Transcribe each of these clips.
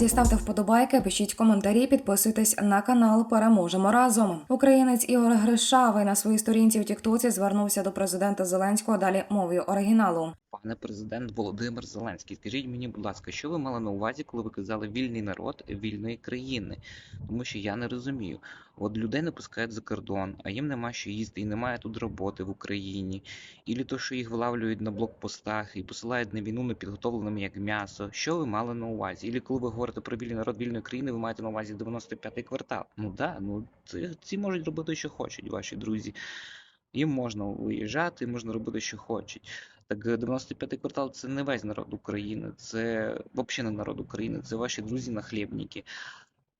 Друзі, ставте вподобайки, пишіть коментарі, підписуйтесь на канал. Переможемо разом. Українець Ігор Гришавий на своїй сторінці в Тіктоці звернувся до президента Зеленського далі мовою оригіналу. Пане президент Володимир Зеленський, скажіть мені, будь ласка, що ви мали на увазі, коли ви казали вільний народ вільної країни? Тому що я не розумію. От людей не пускають за кордон, а їм нема що їсти і немає тут роботи в Україні. Ілі то, що їх вилавлюють на блокпостах і посилають на війну непідготовленими як м'ясо. Що ви мали на увазі? Ілі коли ви говорите про вільний народ вільної країни, ви маєте на увазі 95-й квартал. Ну да, ну це ці можуть робити, що хочуть, ваші друзі. Їм можна виїжджати, можна робити, що хочуть. Так е, 95-й квартал це не весь народ України, це взагалі не народ України, це ваші друзі нахлібники.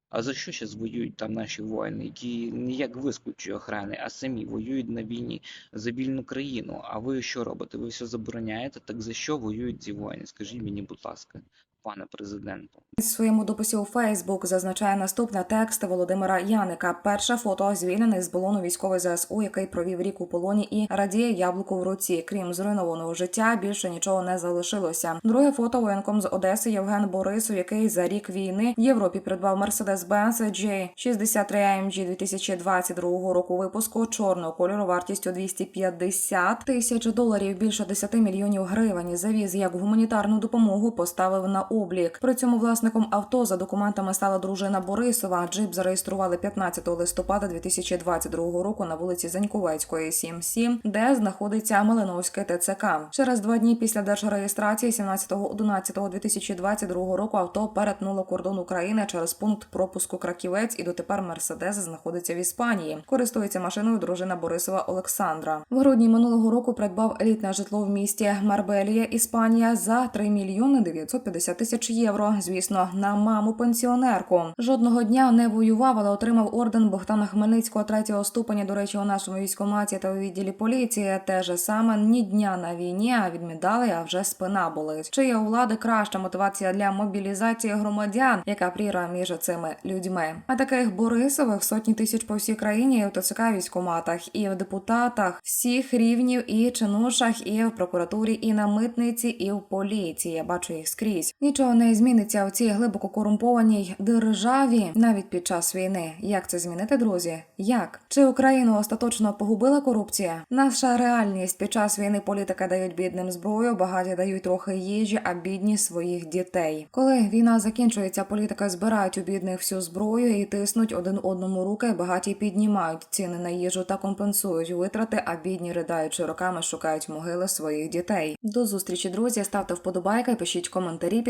А за що зараз воюють там наші воїни, які не як ви охрани, а самі воюють на війні за вільну країну? А ви що робите? Ви все забороняєте? Так за що воюють ці воїни? Скажіть мені, будь ласка, пане президенту. У своєму дописі у Фейсбук зазначає наступне текст Володимира Яника. Перше фото звільнений з балону військовий ЗСУ, який провів рік у полоні і радіє яблуку в руці. Крім зруйнованого життя, більше нічого не залишилося. Друге фото воєнком з Одеси Євген Борисов, який за рік війни в Європі придбав Mercedes-Benz G63 AMG 2022 року випуску чорного кольору вартістю 250 тисяч доларів, більше 10 мільйонів гривень. Завіз як гуманітарну допомогу поставив на облік. При цьому власником авто за документами стала дружина Борисова. Джип зареєстрували 15 листопада 2022 року на вулиці Заньковецької, 7-7, де знаходиться Малиновське ТЦК. Через два дні після держреєстрації, 17.11.2022 року, авто перетнуло кордон України через пункт пропуску Краківець, і дотепер Мерседес знаходиться в Іспанії. Користується машиною дружина Борисова Олександра. В грудні минулого року придбав елітне житло в місті Марбелія, Іспанія за 3 мільйони 950 тисяч євро. Звісно, на маму пенсіонерку. Жодного дня не воював, але отримав орден Богдана Хмельницького третього ступеня. До речі, у нашому військкоматі та у відділі поліції те же саме ні дня на війні, а від медалей, а вже спина болить. Чи є у влади краща мотивація для мобілізації громадян, яка пріра між цими людьми? А таких Борисових сотні тисяч по всій країні і у ТЦК військкоматах, і в депутатах всіх рівнів, і чинушах, і в прокуратурі, і на митниці, і в поліції. Я бачу їх скрізь. Нічого не зміниться у цій глибоко корумпованій державі навіть під час війни. Як це змінити, друзі? Як чи Україну остаточно погубила корупція? Наша реальність під час війни політика дають бідним зброю, багаті дають трохи їжі, а бідні своїх дітей. Коли війна закінчується, політики збирають у бідних всю зброю і тиснуть один одному руки. Багаті піднімають ціни на їжу та компенсують витрати, а бідні ридаючи роками шукають могили своїх дітей. До зустрічі, друзі. Ставте вподобайки, пишіть коментарі,